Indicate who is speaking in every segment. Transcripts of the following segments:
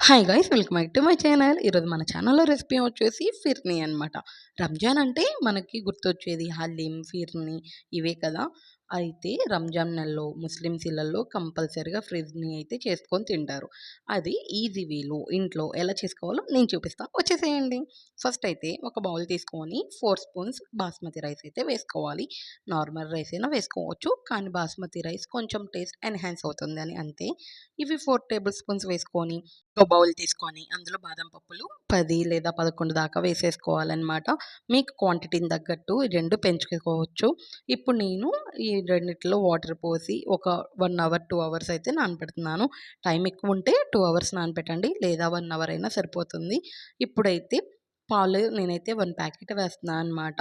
Speaker 1: Hi guys welcome back to my channel ఈరోజు మన ఛానల్లో రెసిపీ వచ్చేసి ఫిర్నీ అనమాట రంజాన్ అంటే మనకి గుర్తొచ్చేది హలీం ఫిర్నీ ఇవే కదా. అయితే రంజాన్ నెలలో ముస్లిమ్స్ ఇళ్ళల్లో కంపల్సరీగా ఫ్రిడ్జ్ని అయితే చేసుకొని తింటారు. అది ఈజీ వేలో ఇంట్లో ఎలా చేసుకోవాలో నేను చూపిస్తాను వచ్చేసేయండి. ఫస్ట్ అయితే ఒక బౌల్ తీసుకొని ఫోర్ స్పూన్స్ బాస్మతి రైస్ అయితే వేసుకోవాలి. నార్మల్ రైస్ అయినా వేసుకోవచ్చు. కానీ బాస్మతి రైస్ కొంచెం టేస్ట్ ఎన్హాన్స్ అవుతుంది అని అంతే. ఇవి ఫోర్ టేబుల్ స్పూన్స్ వేసుకొని ఒక బౌల్ తీసుకొని అందులో బాదం పప్పులు పది లేదా పదకొండు దాకా వేసేసుకోవాలన్నమాట. మీకు క్వాంటిటీని తగ్గట్టు రెండు పెంచుకోవచ్చు. ఇప్పుడు నేను ఈ రెండిట్లో వాటర్ పోసి ఒక వన్ అవర్ టూ అవర్స్ అయితే నానబెడుతున్నాను. టైం ఎక్కువ ఉంటే టూ అవర్స్ నానబెట్టండి. లేదా వన్ అవర్ అయినా సరిపోతుంది. ఇప్పుడైతే పాలు నేనైతే వన్ ప్యాకెట్ వేస్తున్నాను అనమాట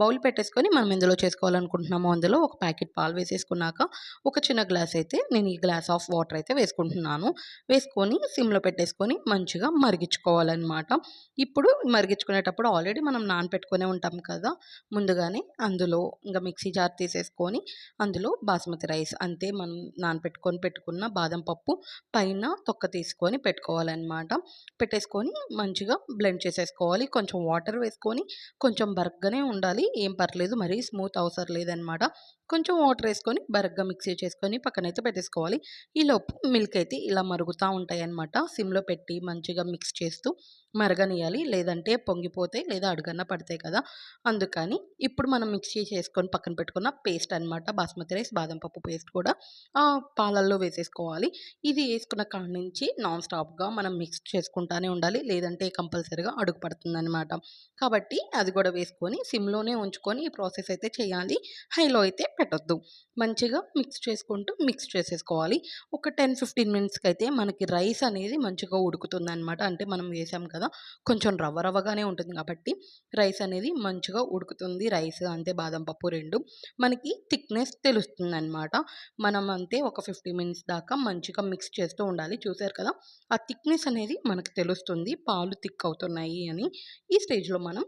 Speaker 1: బౌల్ పెట్టేసుకొని మనం ఎందులో చేసుకోవాలనుకుంటున్నామో అందులో ఒక ప్యాకెట్ పాలు వేసేసుకున్నాక ఒక చిన్న గ్లాస్ అయితే నేను ఈ గ్లాస్ ఆఫ్ వాటర్ అయితే వేసుకుంటున్నాను. వేసుకొని సిమ్లో పెట్టేసుకొని మంచిగా మరిగించుకోవాలన్నమాట. ఇప్పుడు మరిగించుకునేటప్పుడు ఆల్రెడీ మనం నానపెట్టుకునే ఉంటాం కదా ముందుగానే అందులో ఇంకా మిక్సీ జార్ తీసేసుకొని అందులో బాస్మతి రైస్ అంతే మనం నానపెట్టుకొని పెట్టుకున్న బాదం పప్పు పైన తొక్క తీసుకొని పెట్టుకోవాలన్నమాట. పెట్టేసుకొని మంచిగా బ్లెండ్ చేసేసుకోవాలి. కొంచెం వాటర్ వేసుకొని కొంచెం బరగ్గానే ఉండాలి. ఏం పర్లేదు మరీ స్మూత్ అవసరం లేదనమాట కొంచెం వాటర్ వేసుకొని బరగ్గా మిక్సీ చేసుకొని పక్కనైతే పెట్టేసుకోవాలి. ఈలోపు మిల్క్ అయితే ఇలా మరుగుతూ ఉంటాయి అనమాట సిమ్లో పెట్టి మంచిగా మిక్స్ చేస్తూ మరగనియాలి లేదంటే పొంగిపోతాయి లేదా అడుగన్న పడతాయి కదా! అందుకని ఇప్పుడు మనం మిక్సీ చేసుకొని పక్కన పెట్టుకున్న పేస్ట్ అనమాట బాస్మతి రైస్ బాదం పప్పు పేస్ట్ కూడా పాలల్లో వేసేసుకోవాలి. ఇది వేసుకున్న కాడ నుంచి నాన్ స్టాప్గా మనం మిక్స్ చేసుకుంటానే ఉండాలి. లేదంటే కంపల్సరీగా అడుగు పడుతుందన్నమాట. కాబట్టి అది కూడా వేసుకొని సిమ్లోనే ఉంచుకొని ఈ ప్రాసెస్ అయితే చేయాలి. హైలో అయితే పెట్టొద్దు. మంచిగా మిక్స్ చేసుకుంటూ మిక్స్ చేసేసుకోవాలి. ఒక టెన్ ఫిఫ్టీన్ మినిట్స్కి అయితే మనకి రైస్ అనేది మంచిగా ఉడుకుతుంది అనమాట అంటే మనం వేసాం కదా! కొంచెం రవ్వ రవ్వగానే ఉంటుంది కాబట్టి రైస్ అనేది మంచిగా ఉడుకుతుంది. రైస్ అంతే బాదం పప్పు రెండు. మనకి థిక్నెస్ తెలుస్తుంది అనమాట మనం అంతే ఒక ఫిఫ్టీ మినిట్స్ దాకా మంచిగా మిక్స్ చేస్తూ ఉండాలి. చూసారు కదా! ఆ థిక్నెస్ అనేది మనకు తెలుస్తుంది. పాలు థిక్ అవుతున్నాయి అని ఈ స్టేజ్లో మనం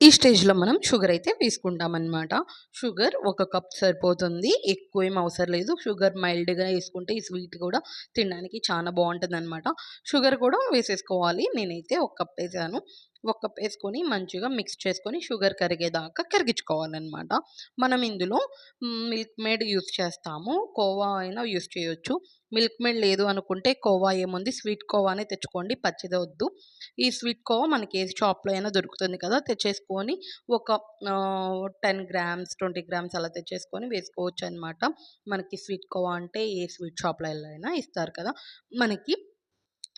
Speaker 1: ఈ స్టేజ్లో మనం షుగర్ అయితే వేసుకుంటామన్నమాట. షుగర్ ఒక కప్ సరిపోతుంది. ఎక్కువ ఏం అవసరం లేదు. షుగర్ మైల్డ్గా వేసుకుంటే ఈ స్వీట్ కూడా తినడానికి చాలా బాగుంటుంది అనమాట షుగర్ కూడా వేసేసుకోవాలి. నేనైతే ఒక కప్ వేసాను. ఒక వేసుకొని మంచిగా మిక్స్ చేసుకొని షుగర్ కరిగేదాకా కరిగించుకోవాలన్నమాట. మనం ఇందులో మిల్క్ మేడ్ యూస్ చేస్తాము. కోవా అయినా యూస్ చేయొచ్చు. మిల్క్ మేడ్ లేదు అనుకుంటే కోవా ఏముంది? స్వీట్ కోవానే తెచ్చుకోండి. పచ్చిదే వద్దు. ఈ స్వీట్ కోవా మనకి ఏ షాప్లో అయినా దొరుకుతుంది కదా! తెచ్చేసుకొని ఒక టెన్ గ్రామ్స్ ట్వంటీ గ్రామ్స్ అలా తెచ్చేసుకొని వేసుకోవచ్చు అనమాట మనకి స్వీట్ కోవా అంటే ఏ స్వీట్ షాప్లో అయినా ఇస్తారు కదా! మనకి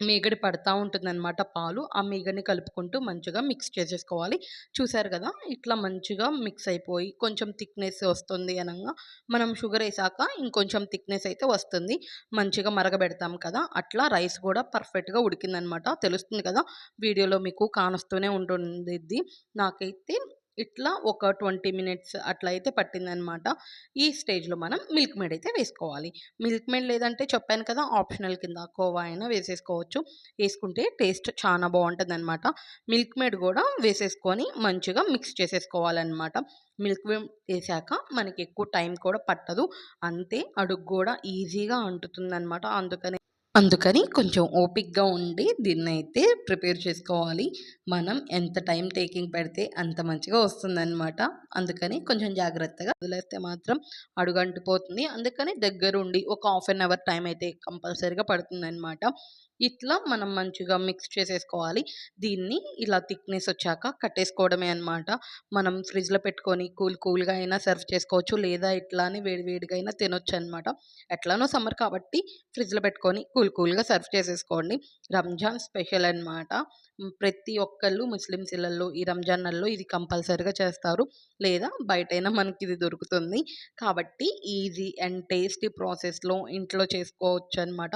Speaker 1: మీగడ పడతా ఉంటుందన్నమాట పాలు. ఆ మీగడని కలుపుకుంటూ మంచిగా మిక్స్ చేసేసుకోవాలి. చూసారు కదా ఇట్లా మంచిగా మిక్స్ అయిపోయి కొంచెం థిక్నెస్ వస్తుంది అనగా. మనం షుగర్ వేసాక ఇంకొంచెం థిక్నెస్ అయితే వస్తుంది. మంచిగా మరగబెడతాం కదా అట్లా రైస్ కూడా పర్ఫెక్ట్గా ఉడికిందనమాట తెలుస్తుంది కదా వీడియోలో మీకు కానొస్తూనే ఉంటుంది నాకైతే ఇట్లా ఒక ట్వంటీ మినిట్స్ అట్లా అయితే పట్టిందనమాట. ఈ స్టేజ్లో మనం మిల్క్ మేడ్ అయితే వేసుకోవాలి. మిల్క్ మేడ్ లేదంటే చెప్పాను కదా ఆప్షనల్ కింద కోవా అయినా వేసేసుకోవచ్చు. వేసుకుంటే టేస్ట్ చాలా బాగుంటుంది అనమాట మిల్క్ మేడ్ కూడా వేసేసుకొని మంచిగా మిక్స్ చేసేసుకోవాలన్నమాట మిల్క్ వేసాక మనకి ఎక్కువ టైం కూడా పట్టదు. అంతే అడుగు కూడా ఈజీగా అంటుతుంది అనమాట అందుకని అందుకని కొంచెం ఓపిక్గా ఉండి దీన్ని అయితే ప్రిపేర్ చేసుకోవాలి. మనం ఎంత టైం టేకింగ్ పెడితే అంత మంచిగా వస్తుందన్నమాట. అందుకని కొంచెం జాగ్రత్తగా వదిలేస్తే మాత్రం అడుగంటిపోతుంది అందుకని దగ్గరుండి ఒక హాఫ్ అన్ అవర్ టైం అయితే కంపల్సరీగా పడుతుందన్నమాట. ఇట్లా మనం మంచిగా మిక్స్ చేసేసుకోవాలి. దీన్ని ఇలా థిక్నెస్ వచ్చాక కట్టేసుకోవడమే అనమాట మనం ఫ్రిడ్జ్లో పెట్టుకొని కూల్ కూల్గా అయినా సర్వ్ చేసుకోవచ్చు. లేదా ఇట్లానే వేడి వేడిగా అయినా తినొచ్చు అనమాట ఎట్లానో సమ్మర్ కాబట్టి ఫ్రిడ్జ్లో పెట్టుకొని కూల్ కూల్గా సర్వ్ చేసేసుకోండి. రంజాన్ స్పెషల్ అనమాట ప్రతి ఒక్కళ్ళు ముస్లిమ్స్ ఇళ్ళల్లో ఈ రంజాన్ నెలలో ఇది కంపల్సరీగా చేస్తారు. లేదా బయటైనా మనకి ఇది దొరుకుతుంది. కాబట్టి ఈజీ అండ్ టేస్టీ ప్రాసెస్లో ఇంట్లో చేసుకోవచ్చు అనమాట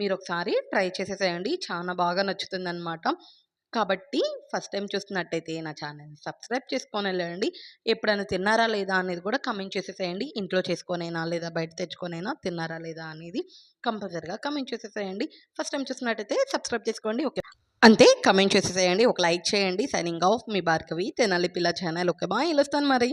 Speaker 1: మీరు ఒకసారి ట్రై చేసేసేయండి. చాలా బాగా నచ్చుతుంది అనమాట కాబట్టి ఫస్ట్ టైం చూస్తున్నట్టయితే నా ఛానల్ని సబ్స్క్రైబ్ చేసుకొని వెళ్ళండి. ఎప్పుడైనా తిన్నారా లేదా అనేది కూడా కమెంట్ చేసేసేయండి. ఇంట్లో చేసుకోనైనా లేదా బయట తెచ్చుకొనైనా తిన్నారా లేదా అనేది కంపల్సరీగా కమెంట్ చేసేసేయండి. ఫస్ట్ టైం చూస్తున్నట్టయితే సబ్స్క్రైబ్ చేసుకోండి. ఓకే. అంతే కమెంట్ చేసేసేయండి. ఒక లైక్ చేయండి. సైనింగ్ ఆఫ్ మీ భార్గవి. తెనాలి పిల్ల ఛానల్. ఓకే. బాగా వెళ్ళొస్తాను మరి.